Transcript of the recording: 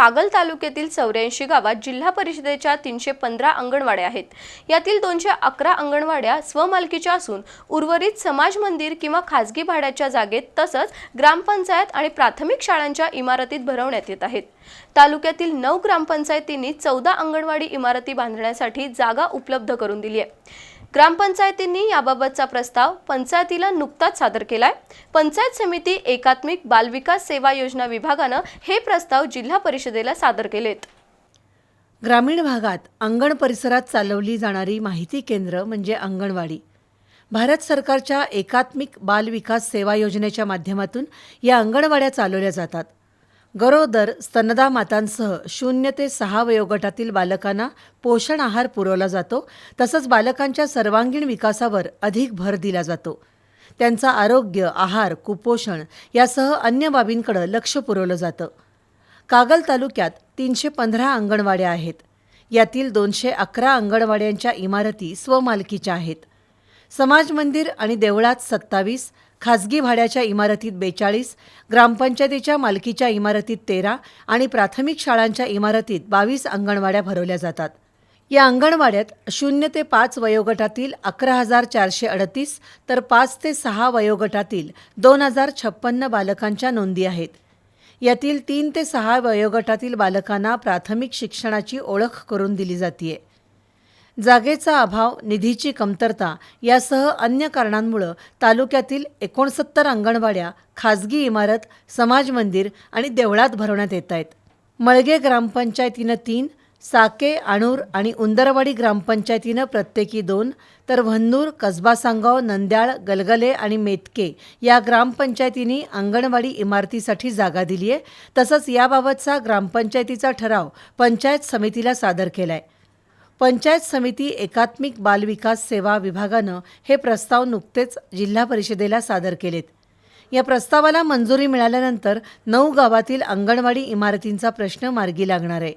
कागल तालुक्यातील चौऱ्याऐंशी गावात जिल्हा परिषदेच्या तीनशे पंधरा अंगणवाड्या आहेत. यातील दोनशे अकरा अंगणवाड्या स्वमालकीच्या असून उर्वरित समाज मंदिर किंवा खाजगी भाड्याच्या जागेत तसंच ग्रामपंचायत आणि प्राथमिक शाळांच्या इमारतीत भरवण्यात येत आहेत. तालुक्यातील नऊ ग्रामपंचायतींनी चौदा अंगणवाडी इमारती बांधण्यासाठी जागा उपलब्ध करून दिली आहे. ग्रामपंचायतींनी याबाबतचा प्रस्ताव पंचायतीला नुकताच सादर केलाय. पंचायत समिती एकात्मिक बालविकास सेवा योजना विभागानं हे प्रस्ताव जिल्हा परिषदेला सादर केलेत. ग्रामीण भागात अंगण परिसरात चालवली जाणारी माहिती केंद्र म्हणजे अंगणवाडी. भारत सरकारच्या एकात्मिक बाल विकास सेवा योजनेच्या माध्यमातून या अंगणवाड्या चालवल्या जातात. गरोदर स्तनदा मातांसह शून्य ते सहा वयोगटातील बालकांना पोषण आहार पुरवला जातो. तसंच बालकांच्या सर्वांगीण विकासावर अधिक भर दिला जातो. त्यांचा आरोग्य आहार कुपोषण यासह अन्य बाबींकडे लक्ष पुरवलं जातं. कागल तालुक्यात तीनशे पंधरा अंगणवाड्या आहेत. यातील दोनशे अकरा अंगणवाड्यांच्या इमारती स्वमालकीच्या आहेत. समाज मंदिर आणि देवळात सत्तावीस खाजगी भाड्याच्या इमारतीत बेचाळीस ग्रामपंचायतीच्या मालकीच्या इमारतीत तेरा आणि प्राथमिक शाळांच्या इमारतीत बावीस अंगणवाड्या भरवल्या जातात. या अंगणवाड्यात शून्य ते पाच वयोगटातील अकरा हजार चारशे अडतीस तर पाच ते सहा वयोगटातील दोन हजार छप्पन्न बालकांच्या नोंदी आहेत. यातील तीन ते सहा वयोगटातील बालकांना प्राथमिक शिक्षणाची ओळख करून दिली जाते जागेचा अभाव निधीची कमतरता यासह अन्य कारणांमुळं तालुक्यातील एकोणसत्तर अंगणवाड्या खाजगी इमारत समाज मंदिर आणि देवळात भरवण्यात येत आहेत. मळगे ग्रामपंचायतीनं तीन साके आणूर आणि उंदरवाडी ग्रामपंचायतीनं प्रत्येकी दोन तर व्हन्नूर कसबा सांगाव नंद्याळ गलगले आणि मेतके या ग्रामपंचायतींनी अंगणवाडी इमारतीसाठी जागा दिली आहे तसंच याबाबतचा ग्रामपंचायतीचा ठराव पंचायत समितीला सादर केला आहे पंचायत समिती एकात्मिक बालविकास सेवा विभागानं हे प्रस्ताव नुकतेच जिल्हा परिषदेला सादर केलेत. या प्रस्तावाला मंजुरी मिळाल्यानंतर नऊ गावातील अंगणवाडी इमारतींचा प्रश्न मार्गी लागणार आहे.